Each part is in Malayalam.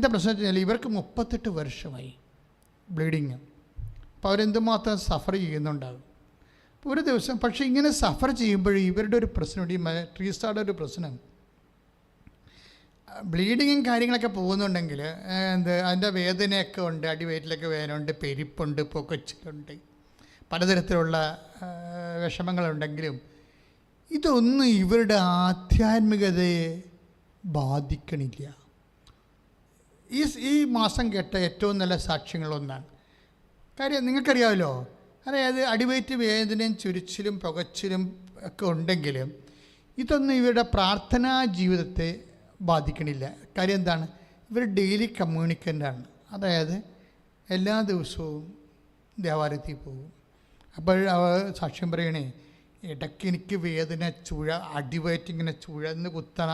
എന്താ പ്രശ്നം വെച്ചാൽ ഇവർക്ക് മുപ്പത്തെട്ട് വർഷമായി ബ്ലീഡിങ്. അപ്പോൾ അവരെന്തുമാത്രം സഫർ ചെയ്യുന്നുണ്ടാകും. ഒരു ദിവസം പക്ഷേ ഇങ്ങനെ സഫർ ചെയ്യുമ്പോൾ ഇവരുടെ ഒരു പ്രശ്നമുണ്ട് ഈ ട്രീ സ്റ്റാർഡ് ഒരു പ്രശ്നം. ബ്ലീഡിങ്ങും കാര്യങ്ങളൊക്കെ പോകുന്നുണ്ടെങ്കിൽ എന്ത് അതിന്റെ വേദനയൊക്കെ ഉണ്ട് അടിവയറ്റിലൊക്കെ ഉണ്ട് പെരിപ്പുണ്ട് പൊക്കച്ചിലുണ്ട് പലതരത്തിലുള്ള വിഷമങ്ങളുണ്ടെങ്കിലും ഇതൊന്നും ഇവരുടെ ആധ്യാത്മികതയെ ബാധിക്കണില്ല. ഈ ഈ മാസം കേട്ട ഏറ്റവും നല്ല സാക്ഷ്യങ്ങളൊന്നാണ് കാര്യം നിങ്ങൾക്കറിയാമല്ലോ അതായത് അടിവയറ്റ് വേദനയും ചുരിച്ചിലും പുകച്ചിലും ഒക്കെ ഉണ്ടെങ്കിലും ഇതൊന്നും ഇവരുടെ പ്രാർത്ഥനാ ജീവിതത്തെ ബാധിക്കണില്ല. കാര്യം എന്താണ്? ഇവർ ഡെയിലി കമ്മ്യൂണിക്കന്റാണ് അതായത് എല്ലാ ദിവസവും ദേവാലയത്തിൽ പോകും. അപ്പോൾ അവർ സാക്ഷ്യം പറയണേ ഇടയ്ക്ക് എനിക്ക് വേദന ചുഴ അടിവയറ്റിങ്ങനെ ചുഴന്ന് കുത്തണ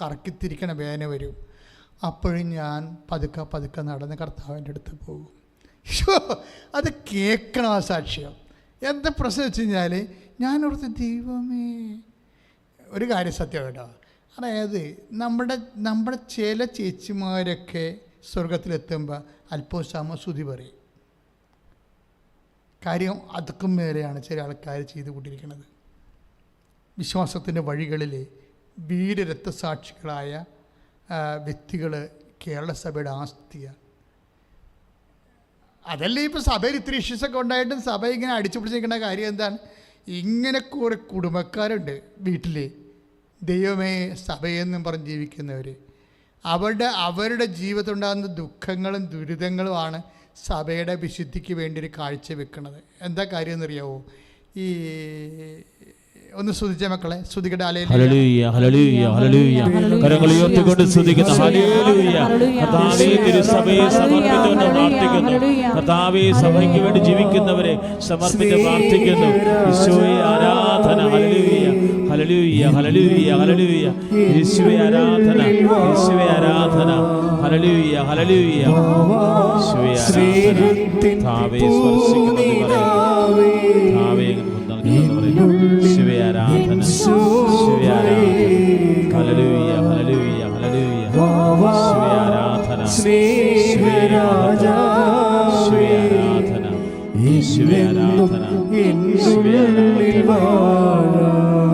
കറക്കിത്തിരിക്കണ വേദന വരും. അപ്പോഴും ഞാൻ പതുക്കെ പതുക്കെ നടന്ന് കർത്താവിന്റെ അടുത്ത് പോകും. ഷോ അത് കേൾക്കണം ആ സാക്ഷ്യം. എന്താ പ്രശ്നം വെച്ച് കഴിഞ്ഞാൽ ഞാനോർത്ത് ദൈവമേ. ഒരു കാര്യം സത്യം കേട്ടോ. അതായത് നമ്മുടെ നമ്മുടെ ചില ചേച്ചിമാരൊക്കെ സ്വർഗത്തിലെത്തുമ്പോൾ അല്പോസാമ സ്തുതി പറയും. കാര്യം അതുക്കും മേലെയാണ് ചില ആൾക്കാർ ചെയ്തു കൊണ്ടിരിക്കുന്നത് വിശ്വാസത്തിന്റെ വഴികളിൽ വീരരക്തസാക്ഷികളായ വ്യക്തികൾ കേരള സഭയുടെ ആസ്തിയാണ് അതല്ലേ ഇപ്പോൾ സഭയിൽ ഇത്തിരി ഇഷ്യൂസ് ഒക്കെ ഉണ്ടായിട്ടും സഭ ഇങ്ങനെ അടിച്ചു പിടിച്ചിരിക്കുന്ന കാര്യം എന്താണ്? ഇങ്ങനെ കുറേ കുടുംബക്കാരുണ്ട് വീട്ടിൽ ദൈവമേ സഭയെന്നും പറഞ്ഞ് ജീവിക്കുന്നവർ അവരുടെ അവരുടെ ജീവിതത്തിൽ ഉണ്ടാകുന്ന ദുഃഖങ്ങളും ദുരിതങ്ങളുമാണ് സഭയുടെ വിശുദ്ധിക്ക് വേണ്ടി ഒരു കാഴ്ച വെക്കുന്നത്. എന്താ കാര്യം എന്നറിയാവോ? ഈ ഒന്ന് സ്തുതിച്ച മക്കളെ സ്തുതിക്കട്ടെ അലയിൽ ഹല്ലേലൂയ ഹല്ലേലൂയ ഹല്ലേലൂയ. കരങ്ങൾ ഉയർത്തിക്കൊണ്ട് സ്തുതിക്കുന്നു ഹല്ലേലൂയ കർത്താവേ തിരുസഭയെ സമർപ്പിച്ചുകൊണ്ട് പ്രാർത്ഥിക്കുന്നു. കർത്താവേ സഭയ്ക്ക് വേണ്ടി ജീവിക്കുന്നവരെ സമർപ്പിച്ച് പ്രാർത്ഥിക്കുന്നു. ഈശോയെ ആരാധന. ഹല്ലേലൂയ ഹല്ലേലൂയ ഹല്ലേലൂയ ഹല്ലേലൂയ. യേശുവേ ആരാധന. യേശുവേ ആരാധന. ഹല്ലേലൂയ ഹല്ലേലൂയ. യേശുവേ ആരാധന.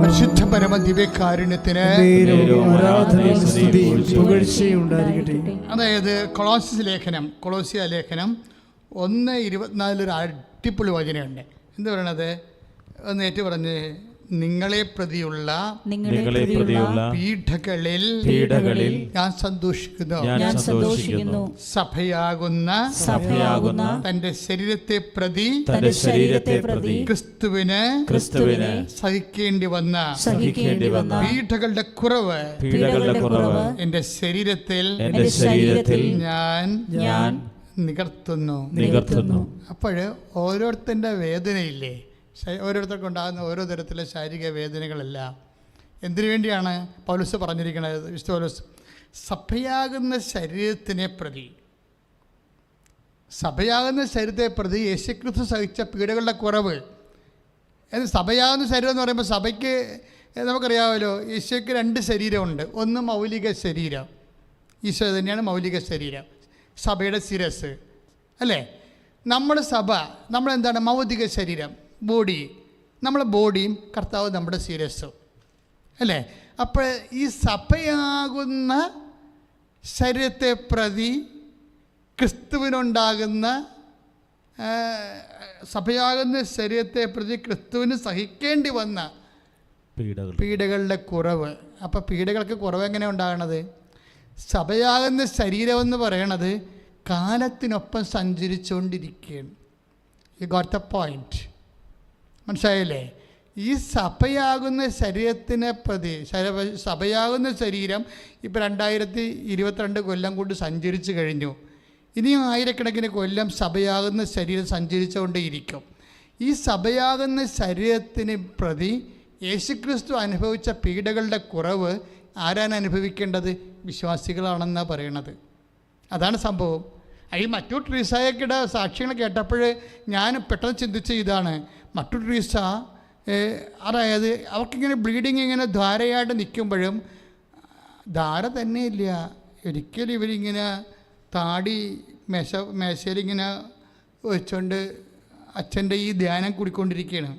പരിശുദ്ധ പരമ ദിവ്യകാരുണ്യത്തിന് അതായത് കൊളോസിസ് ലേഖനം കൊളോസിയ ലേഖനം ഒന്ന് ഇരുപത്തിനാലിലൊരു അടിപൊളി വചനമുണ്ട് എന്താ പറയണത്? ഒന്ന് ഏറ്റു പറഞ്ഞ് നിങ്ങളെ പ്രതിയുള്ള നിങ്ങളെ പ്രതിയുള്ള പീഠകളിൽ പീഠകളിൽ ഞാൻ സന്തോഷിക്കുന്നു. ഞാൻ സന്തോഷിക്കുന്നു. സഭയാകുന്ന സഭയാകുന്ന തന്റെ ശരീരത്തെ പ്രതി തന്റെ ശരീരത്തെ പ്രതി ക്രിസ്തുവിന് ക്രിസ്തുവിന് സഹിക്കേണ്ടി വന്ന സഹിക്കേണ്ടി വന്ന പീഠകളുടെ കുറവ് പീഠകളുടെ കുറവ് എന്റെ ശരീരത്തിൽ എന്റെ ശരീരത്തിൽ ഞാൻ ഞാൻ നികർത്തുന്നു. നികർത്തുന്നു. അപ്പോൾ ഓരോരുത്തന്റെ വേദനയില്ലേ? ഓരോരുത്തർക്കും ഉണ്ടാകുന്ന ഓരോ തരത്തിലെ ശാരീരിക വേദനകളല്ല എന്തിനു വേണ്ടിയാണ് പൗലുസ് പറഞ്ഞിരിക്കുന്നത്? വിശുദ്ധ പൗലുസ് സഭയാകുന്ന ശരീരത്തിനെ പ്രതി സഭയാകുന്ന ശരീരത്തെ പ്രതി യേശുക്രിസ്തു സഹിച്ച പീഡകളുടെ കുറവ്. അത് സഭയാകുന്ന ശരീരം എന്ന് പറയുമ്പോൾ സഭയ്ക്ക് നമുക്കറിയാമല്ലോ ഈശോയ്ക്ക് രണ്ട് ശരീരമുണ്ട്. ഒന്ന് മൗലിക ശരീരം. ഈശോ തന്നെയാണ് മൗലിക ശരീരം. സഭയുടെ ശിരസ്. അല്ലേ? നമ്മുടെ സഭ നമ്മളെന്താണ്? മൗതിക ശരീരം. ബോഡി നമ്മളെ ബോഡിയും കർത്താവ് നമ്മുടെ ശിരസ്സും. അല്ലേ? അപ്പോൾ ഈ സഭയാകുന്ന ശരീരത്തെ പ്രതി ക്രിസ്തുവിനുണ്ടാകുന്ന സഭയാകുന്ന ശരീരത്തെ പ്രതി ക്രിസ്തുവിന് സഹിക്കേണ്ടി വന്ന പീഡകൾ. പീഡകളുടെ കുറവ്. അപ്പോൾ പീഡകൾക്ക് കുറവ് എങ്ങനെ ഉണ്ടാകണത്? സഭയാകുന്ന ശരീരമെന്ന് പറയണത് കാലത്തിനൊപ്പം സഞ്ചരിച്ചുകൊണ്ടിരിക്കുകയാണ്. യു ഗോട്ട് എ പോയിന്റ് മനസ്സിലായില്ലേ? ഈ സഭയാകുന്ന ശരീരത്തിനെ പ്രതി സഭയാകുന്ന ശരീരം ഇപ്പോൾ രണ്ടായിരത്തി ഇരുപത്തിരണ്ട് കൊല്ലം കൊണ്ട് സഞ്ചരിച്ചു കഴിഞ്ഞു. ഇനിയും ആയിരക്കണക്കിന് കൊല്ലം സഭയാകുന്ന ശരീരം സഞ്ചരിച്ചുകൊണ്ടേയിരിക്കും. ഈ സഭയാകുന്ന ശരീരത്തിന് പ്രതി യേശുക്രിസ്തു അനുഭവിച്ച പീഡകളുടെ കുറവ് ആരാണ് അനുഭവിക്കേണ്ടത്? വിശ്വാസികളാണെന്നാണ് പറയണത്. അതാണ് സംഭവം. ഈ മറ്റു ട്രീസായക്കിടെ സാക്ഷ്യങ്ങൾ കേട്ടപ്പോൾ ഞാൻ പെട്ടെന്ന് ചിന്തിച്ച ഇതാണ്. മറ്റു റീസ അതായത് അവർക്കിങ്ങനെ ബ്ലീഡിങ് ഇങ്ങനെ ധാരയായിട്ട് നിൽക്കുമ്പോഴും ധാര തന്നെ ഇല്ല. ഒരിക്കലും ഇവരിങ്ങനെ താടി മേശ മേശയിലിങ്ങനെ വെച്ചുകൊണ്ട് അച്ഛന്റെ ഈ ധ്യാനം കൂടിക്കൊണ്ടിരിക്കുകയാണ്.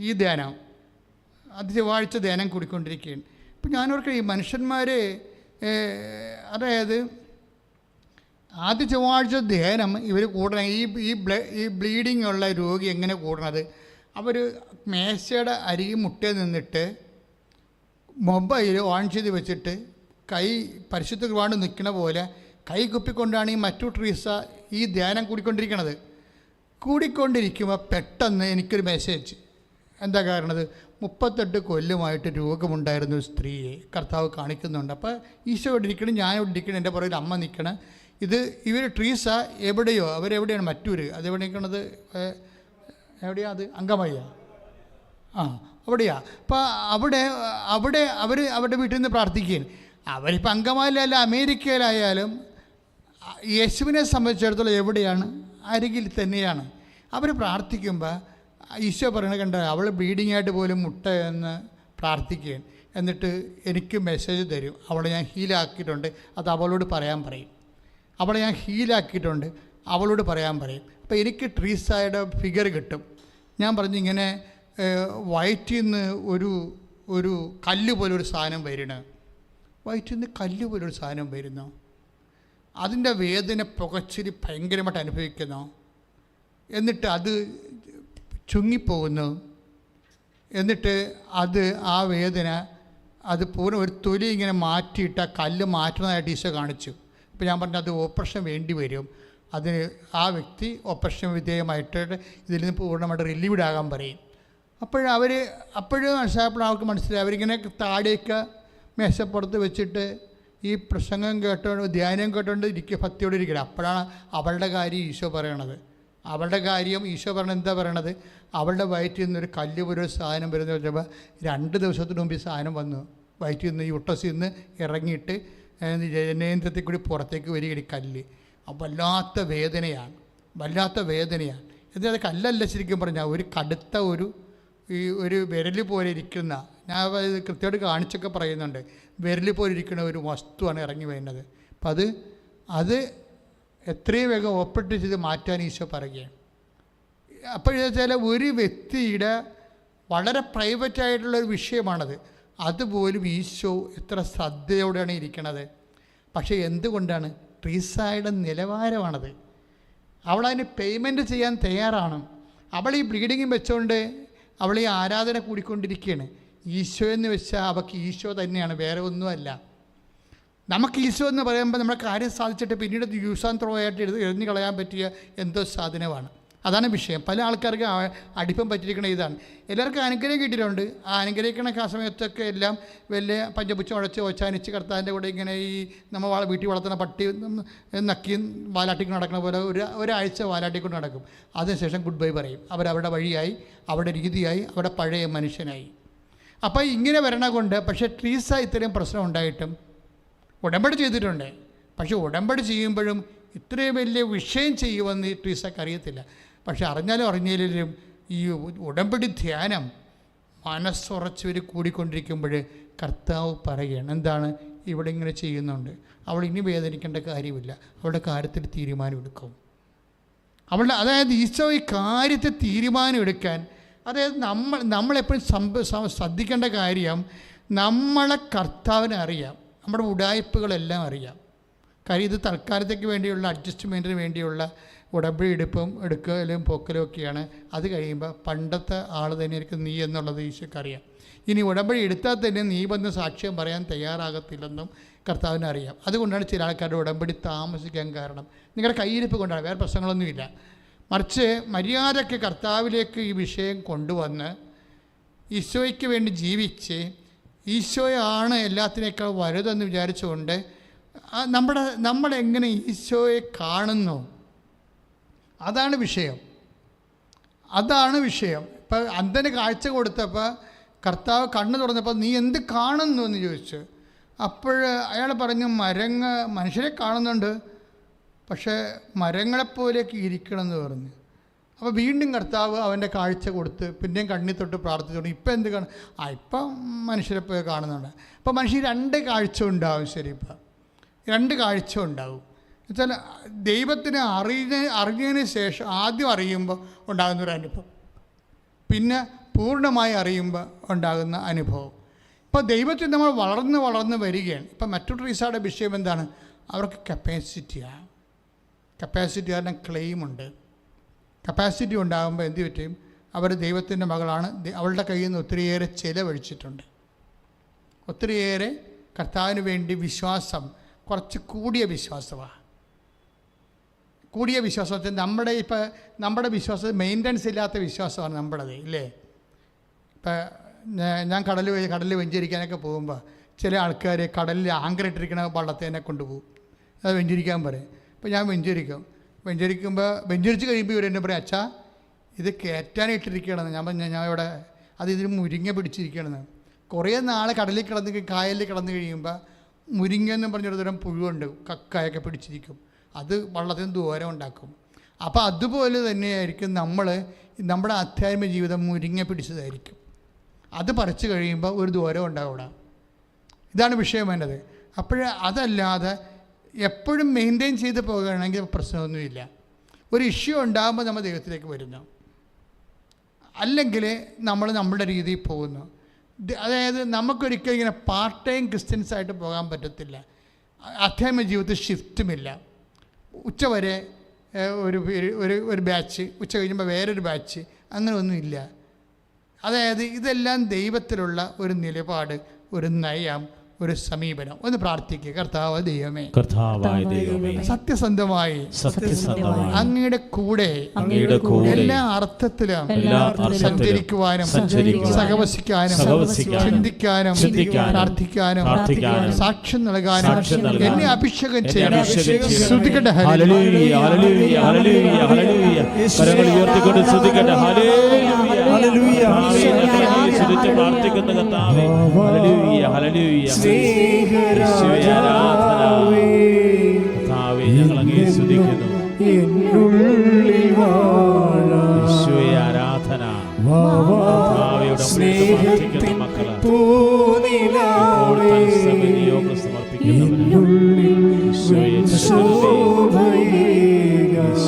ഈ ധ്യാനം അത് ചൊവ്വാഴ്ച ധ്യാനം കൂടിക്കൊണ്ടിരിക്കുകയാണ്. ഇപ്പം ഞാനോർക്കുക ഈ മനുഷ്യന്മാർ അതായത് ആദ്യ ചൊവ്വാഴ്ച ധ്യാനം ഇവർ കൂടണം. ഈ ഈ ബ്ല ഈ ബ്ലീഡിങ് ഉള്ള രോഗി എങ്ങനെ കൂടണത്? അവർ മേശയുടെ അരികി മുട്ടയിൽ നിന്നിട്ട് മൊബൈൽ ഓൺ ചെയ്ത് വെച്ചിട്ട് കൈ പരിശുദ്ധ കുർബാന നിൽക്കണ പോലെ കൈ കുപ്പിക്കൊണ്ടാണ് ഈ മറ്റു ട്രീസ ഈ ധ്യാനം കൂടിക്കൊണ്ടിരിക്കണത്. കൂടിക്കൊണ്ടിരിക്കുമ്പോൾ പെട്ടെന്ന് എനിക്കൊരു മെസ്സേജ് എന്താ കാരണത്? മുപ്പത്തെട്ട് കൊല്ലുമായിട്ട് രോഗമുണ്ടായിരുന്ന ഒരു സ്ത്രീയെ കർത്താവ് കാണിക്കുന്നുണ്ട്. അപ്പോൾ ഈശോ ഇവിടെ ഇരിക്കണം ഞാൻ ഇവിടെ ഇരിക്കണം എന്റെ പുറകിൽ അമ്മ നിൽക്കണം. ഇത് ഇവർ ട്രീസ എവിടെയോ അവരെവിടെയാണ് മറ്റൂര്? അതെവിടെയൊക്കെയാണത് എവിടെയാണ് അത്? അങ്കമയ്യ ആ അവിടെയാ. അപ്പോൾ അവിടെ അവിടെ അവർ അവരുടെ വീട്ടിൽ നിന്ന് പ്രാർത്ഥിക്കുകയും അവരിപ്പോൾ അങ്കമാലിയല്ല അമേരിക്കയിലായാലും യേശുവിനെ സംബന്ധിച്ചിടത്തോളം എവിടെയാണ്? അരികിൽ തന്നെയാണ്. അവർ പ്രാർത്ഥിക്കുമ്പോൾ ഈശോ പറയണ കണ്ട അവൾ ബ്ലീഡിങ് ആയിട്ട് പോലും മുട്ട എന്ന് പ്രാർത്ഥിക്കുകയും എന്നിട്ട് എനിക്ക് മെസ്സേജ് തരും. അവളെ ഞാൻ ഹീലാക്കിയിട്ടുണ്ട് അത് അവളോട് പറയാൻ പറയും. അവളെ ഞാൻ ഹീലാക്കിയിട്ടുണ്ട് അവളോട് പറയാൻ പറയും. അപ്പോൾ എനിക്ക് ട്രീസായുടെ ഫിഗർ കിട്ടും. ഞാൻ പറഞ്ഞു ഇങ്ങനെ വയറ്റിൽ നിന്ന് ഒരു ഒരു കല്ല് പോലൊരു സാധനം വരണ വയറ്റിൽ നിന്ന് കല്ല് പോലൊരു സാധനം വരുന്നു. അതിന്റെ വേദന പുകച്ചിരി ഭയങ്കരമായിട്ട് അനുഭവിക്കുന്നു. എന്നിട്ട് അത് ചുങ്ങിപ്പോകുന്നു. എന്നിട്ട് അത് ആ വേദന അത് പൂർണ ഒരു തൊലി ഇങ്ങനെ മാറ്റിയിട്ട് ആ കല്ല് മാറ്റുന്നതായിട്ട് ഈശോ കാണിച്ചു. അപ്പോൾ ഞാൻ പറഞ്ഞത് അത് ഓപ്പറേഷൻ വേണ്ടി വരും. അതിന് ആ വ്യക്തി ഓപ്പറേഷൻ വിധേയമായിട്ട് ഇതിൽ നിന്ന് പൂർണമായിട്ട് റിലീവ്ഡ് ആകാൻ പറയും. അപ്പോഴവർ അപ്പോഴും മനസ്സിലായപ്പോൾ അവർക്ക് മനസ്സിലായി. അവരിങ്ങനെ താടിയൊക്കെ മേശപ്പുറത്ത് വെച്ചിട്ട് ഈ പ്രസംഗം കേട്ടുകൊണ്ട് ധ്യാനം കേട്ടുകൊണ്ട് ഇരിക്കുക ഭക്തിയോടെ ഇരിക്കുക അപ്പോഴാണ് അവളുടെ കാര്യം ഈശോ പറയണത്. അവളുടെ കാര്യം ഈശോ പറഞ്ഞ എന്താ പറയണത്? അവളുടെ വയറ്റിൽ നിന്ന് ഒരു കല്ല് പോലെ ഒരു സാധനം വരുന്ന വെച്ചപ്പോൾ രണ്ട് ദിവസത്തിന് മുമ്പ് ഈ സാധനം വന്നു. വയറ്റിൽ നിന്ന് ഈ ഉട്ടസിൽ നിന്ന് ഇറങ്ങിയിട്ട് ജനേന്ദ്രത്തിൽ കൂടി പുറത്തേക്ക് വരികയാണ് ഈ കല്ല്. അപ്പം വല്ലാത്ത വേദനയാണ്. വല്ലാത്ത വേദനയാണ്. എന്നാൽ അത് കല്ലല്ല ശരിക്കും പറഞ്ഞാൽ ഒരു കടുത്ത ഒരു ഈ ഒരു വിരൽ പോലെ ഇരിക്കുന്ന ഞാൻ കൃത്യമായിട്ട് കാണിച്ചൊക്കെ പറയുന്നുണ്ട്. വിരൽ പോലെ ഇരിക്കുന്ന ഒരു വസ്തുവാണ് ഇറങ്ങി വരുന്നത്. അപ്പം അത് അത് എത്രയും വേഗം ഓപ്പറേറ്റ് ചെയ്ത് മാറ്റാൻ ഈശോ പറയുകയാണ്. അപ്പോഴെന്ന് വെച്ചാൽ ഒരു വ്യക്തിയുടെ വളരെ പ്രൈവറ്റ് ആയിട്ടുള്ള ഒരു വിഷയമാണത്. അതുപോലും ഈശോ എത്ര ശ്രദ്ധയോടെയാണ് ഇരിക്കണത്. പക്ഷേ എന്തുകൊണ്ടാണ്? ട്രീസായുടെ നിലവാരമാണത്. അവളതിന് പേയ്മെന്റ് ചെയ്യാൻ തയ്യാറാണ്. അവൾ ഈ ബ്ലീഡിങ്ങും വെച്ചുകൊണ്ട് അവൾ ഈ ആരാധന കൂടിക്കൊണ്ടിരിക്കുകയാണ് ഈശോ എന്ന് വെച്ചാൽ അവൾക്ക് ഈശോ തന്നെയാണ് വേറെ ഒന്നുമല്ല. നമുക്ക് ഈശോ എന്ന് പറയുമ്പോൾ നമ്മുടെ കാര്യം സാധിച്ചിട്ട് പിന്നീട് യൂസാൻ യൂസ് ആൻഡ് ത്രോ ആയിട്ട് എഴുതി കളയാൻ പറ്റിയ എന്തോ സാധനമാണ്. അതാണ് വിഷയം. പല ആൾക്കാർക്ക് അടിപ്പം പറ്റിയിരിക്കണ ഇതാണ്. എല്ലാവർക്കും അനുഗ്രഹം കിട്ടിയിട്ടുണ്ട്. ആ അനുഗ്രഹിക്കണ ആ സമയത്തൊക്കെ എല്ലാം വലിയ പഞ്ചപുച്ച ഉടച്ച് ഒച്ചാനിച്ച് കർത്താവിന്റെ കൂടെ ഇങ്ങനെ ഈ നമ്മൾ വീട്ടിൽ വളർത്തുന്ന പട്ടി നക്കി വാലാട്ടിക്കൊണ്ട് നടക്കുന്ന പോലെ ഒരു ഒരാഴ്ച വാലാട്ടിക്കൊണ്ട് നടക്കും. അതിനുശേഷം ഗുഡ് ബൈ പറയും. അവരവരുടെ വഴിയായി അവരുടെ രീതിയായി അവരുടെ പഴയ മനുഷ്യനായി. അപ്പോൾ ഇങ്ങനെ വരണ കൊണ്ട് പക്ഷേ ട്രീസ ഇത്രയും പ്രശ്നം ഉണ്ടായിട്ടും ഉടമ്പടി ചെയ്തിട്ടുണ്ട്. പക്ഷേ ഉടമ്പടി ചെയ്യുമ്പോഴും ഇത്രയും വലിയ വിഷയം ചെയ്യുമെന്ന് ട്രീസക്ക് അറിയത്തില്ല. പക്ഷെ അറിഞ്ഞാലും അറിഞ്ഞില്ലെങ്കിലും ഈ ഉടമ്പടി ധ്യാനം മനസ്സുറച്ചവർ കൂടിക്കൊണ്ടിരിക്കുമ്പോൾ കർത്താവ് പറയുകയാണ് എന്താണ് ഇവിടെ ഇങ്ങനെ ചെയ്യുന്നുണ്ട്? അവൾ ഇനി വേദനിക്കേണ്ട കാര്യമില്ല. അവളുടെ കാര്യത്തിൽ തീരുമാനമെടുക്കും. അവളുടെ അതായത് ഈശോ ഈ കാര്യത്തിൽ തീരുമാനമെടുക്കാൻ അതായത് നമ്മൾ നമ്മളെപ്പോഴും സംഭ ശ്രദ്ധിക്കേണ്ട കാര്യം നമ്മളെ കർത്താവിനെ അറിയാം. നമ്മുടെ ഉടായ്പകളെല്ലാം അറിയാം. കാര്യം ഇത് തൽക്കാലത്തേക്ക് വേണ്ടിയുള്ള അഡ്ജസ്റ്റ്മെന്റിന് വേണ്ടിയുള്ള ഉടമ്പടി എടുപ്പും എടുക്കലും പൊക്കലും ഒക്കെയാണ്. അത് കഴിയുമ്പോൾ പണ്ടത്തെ ആൾ തന്നെയായിരിക്കും നീ എന്നുള്ളത് ഈശോക്ക് അറിയാം ഇനി ഉടമ്പടി എടുത്താൽ തന്നെ നീ വന്ന് സാക്ഷ്യം പറയാൻ തയ്യാറാകത്തില്ലെന്നും കർത്താവിന് അറിയാം. അതുകൊണ്ടാണ് ചില ആൾക്കാരുടെ ഉടമ്പടി താമസിക്കാൻ കാരണം. നിങ്ങളുടെ കയ്യിരിപ്പ് കൊണ്ടാണ് വേറെ പ്രശ്നങ്ങളൊന്നുമില്ല. മറിച്ച് മര്യാദയ്ക്ക് കർത്താവിലേക്ക് ഈ വിഷയം കൊണ്ടുവന്ന് ഈശോയ്ക്ക് വേണ്ടി ജീവിച്ച് ഈശോയാണ് എല്ലാത്തിനേക്കാൾ വലുതെന്ന് വിചാരിച്ചുകൊണ്ട് നമ്മുടെ നമ്മളെങ്ങനെ ഈശോയെ കാണുന്നു? അതാണ് വിഷയം. അതാണ് വിഷയം. ഇപ്പം അന്ധന് കാഴ്ച കൊടുത്തപ്പോൾ കർത്താവ് കണ്ണ് തുറന്നപ്പോൾ നീ എന്ത് കാണുന്നു എന്ന് ചോദിച്ചു. അപ്പോൾ അയാൾ പറഞ്ഞു മരങ്ങ മനുഷ്യരെ കാണുന്നുണ്ട് പക്ഷേ മരങ്ങളെപ്പോലെയൊക്കെ ഇരിക്കണമെന്ന് പറഞ്ഞു. അപ്പോൾ വീണ്ടും കർത്താവ് അവന്റെ കാഴ്ച കൊടുത്ത് പിന്നെയും കണ്ണിൽ തൊട്ട് പ്രാർത്ഥിച്ചുകൊണ്ട് ഇപ്പം എന്ത് കാണും? ആ ഇപ്പം മനുഷ്യരെ പോയി കാണുന്നുണ്ട്. അപ്പോൾ മനുഷ്യർ രണ്ട് കാഴ്ച ഉണ്ടാവും ശരി ഇപ്പം. രണ്ട് കാഴ്ച ഉണ്ടാവും. എന്നുവെച്ചാൽ ദൈവത്തിനെ അറിഞ്ഞ അറിഞ്ഞതിന് ശേഷം ആദ്യം അറിയുമ്പോൾ ഉണ്ടാകുന്ന ഒരു അനുഭവം. പിന്നെ പൂർണമായി അറിയുമ്പോൾ ഉണ്ടാകുന്ന അനുഭവം. ഇപ്പോൾ ദൈവത്തിൽ നമ്മൾ വളർന്ന് വളർന്ന് വരികയാണ്. ഇപ്പം മറ്റു ട്രീസാടെ വിഷയം എന്താണ്? അവർക്ക് കപ്പാസിറ്റിയാണ് കപ്പാസിറ്റി കാരണം ക്ലെയിമുണ്ട് കപ്പാസിറ്റി ഉണ്ടാകുമ്പോൾ എന്ത് പറ്റും? അവർ ദൈവത്തിന്റെ മകളാണ്. അവളുടെ കയ്യിൽ നിന്ന് ഒത്തിരിയേറെ ചിലവഴിച്ചിട്ടുണ്ട്. ഒത്തിരിയേറെ കർത്താവിന് വേണ്ടി വിശ്വാസം കുറച്ച് കൂടിയ വിശ്വാസമാണ്. കൂടിയ വിശ്വാസത്തെ വെച്ചാൽ നമ്മുടെ ഇപ്പം നമ്മുടെ വിശ്വാസം മെയിന്റനൻസ് ഇല്ലാത്ത വിശ്വാസമാണ് നമ്മുടേത് ഇല്ലേ? ഇപ്പം ഞാൻ കടൽ കടലിൽ വെഞ്ചരിക്കാനൊക്കെ പോകുമ്പോൾ ചില ആൾക്കാർ കടലിൽ ആങ്കറിട്ടിരിക്കണ വള്ളത്തേനെ കൊണ്ടുപോകും. അത് വെഞ്ചരിക്കാൻ പറയും. അപ്പോൾ ഞാൻ വെഞ്ചരിക്കും. വെഞ്ചരിക്കുമ്പോൾ വെഞ്ചരിച്ച് കഴിയുമ്പോൾ ഇവരെന്നെ പറയും അച്ഛാ ഇത് കയറ്റാനിട്ടിരിക്കണമെന്ന് ഞാൻ പറഞ്ഞു ഞാൻ ഇവിടെ അത് ഇതിന് മുരിങ്ങ പിടിച്ചിരിക്കുകയാണെന്ന് കുറേ നാൾ കടലിൽ കിടന്ന് കായലിൽ കിടന്ന് കഴിയുമ്പോൾ മുരിങ്ങ എന്ന് പറഞ്ഞൊരു തരം പുഴുവുണ്ട് കക്കായൊക്കെ പിടിച്ചിരിക്കും. അത് വള്ളത്തിന് ദൂരം ഉണ്ടാക്കും. അപ്പോൾ അതുപോലെ തന്നെയായിരിക്കും നമ്മൾ നമ്മുടെ അധ്യാത്മ ജീവിതം മുരിങ്ങ പിടിച്ചതായിരിക്കും. അത് പറിച്ചു കഴിയുമ്പോൾ ഒരു ദൂരം ഉണ്ടാവും ഇതാണ് വിഷയം വേണ്ടത്. അപ്പോൾ അതല്ലാതെ എപ്പോഴും മെയിന്റെയിൻ ചെയ്ത് പോകുകയാണെങ്കിൽ പ്രശ്നമൊന്നുമില്ല. ഒരു ഇഷ്യൂ ഉണ്ടാകുമ്പോൾ നമ്മൾ ദൈവത്തിലേക്ക് വരുന്നു. അല്ലെങ്കിൽ നമ്മൾ നമ്മുടെ രീതിയിൽ പോകുന്നു. അതായത് നമുക്കൊരിക്കലും ഇങ്ങനെ പാർട്ട് ടൈം ക്രിസ്ത്യൻസ് ആയിട്ട് പോകാൻ പറ്റത്തില്ല. അധ്യാത്മ ജീവിതത്തിൽ ഷിഫ്റ്റുമില്ല ഉച്ചവരെ ഒരു ഒരു ഒരു ബാച്ച് ഉച്ച കഴിയുമ്പോൾ വേറൊരു ബാച്ച് അങ്ങനെ ഒന്നുമില്ല അതായത് ഇതെല്ലാം ദൈവത്തിലുള്ള ഒരു നിലപാട് ഒരു നയം ഒരു സമീപനം. ഒന്ന് പ്രാർത്ഥിക്കുക കർത്താവ് ദൈവമേ. കർത്താവായ ദൈവമേ. സത്യസന്ധമായി. സത്യസന്ധമായി. അങ്ങയുടെ കൂടെ. അങ്ങയുടെ കൂടെ. എല്ലാ അർത്ഥത്തിലും സഞ്ചരിക്കുവാനും സഹവസിക്കാനും ചിന്തിക്കാനും പ്രാർത്ഥിക്കാനും പ്രാർത്ഥിക്കാനും സാക്ഷ്യം നൽകാനും എന്നെ അഭിഷേകം ചെയ്യണം. ശ്രദ്ധിക്കട്ടെ. ഹല്ലേലൂയ ഹല്ലേലൂയ ഹല്ലേലൂയ ഹല്ലേലൂയ. കരങ്ങൾ ഉയർത്തിക്കൊണ്ട് സ്തുതിക്കട്ടെ ഹല്ലേലൂയ ഹല്ലേലൂയ. കർത്താവേ, ഞങ്ങളെ സ്തുതിച്ച് പ്രാർത്ഥിക്കുന്ന കർത്താവേ. ഹല്ലേലൂയ ഹല്ലേലൂയ. ഞങ്ങൾ അങ്ങേ സ്തുതിക്കുന്നു. എന്നുള്ളിൽ ആരാധന. പൂനിലാവേ.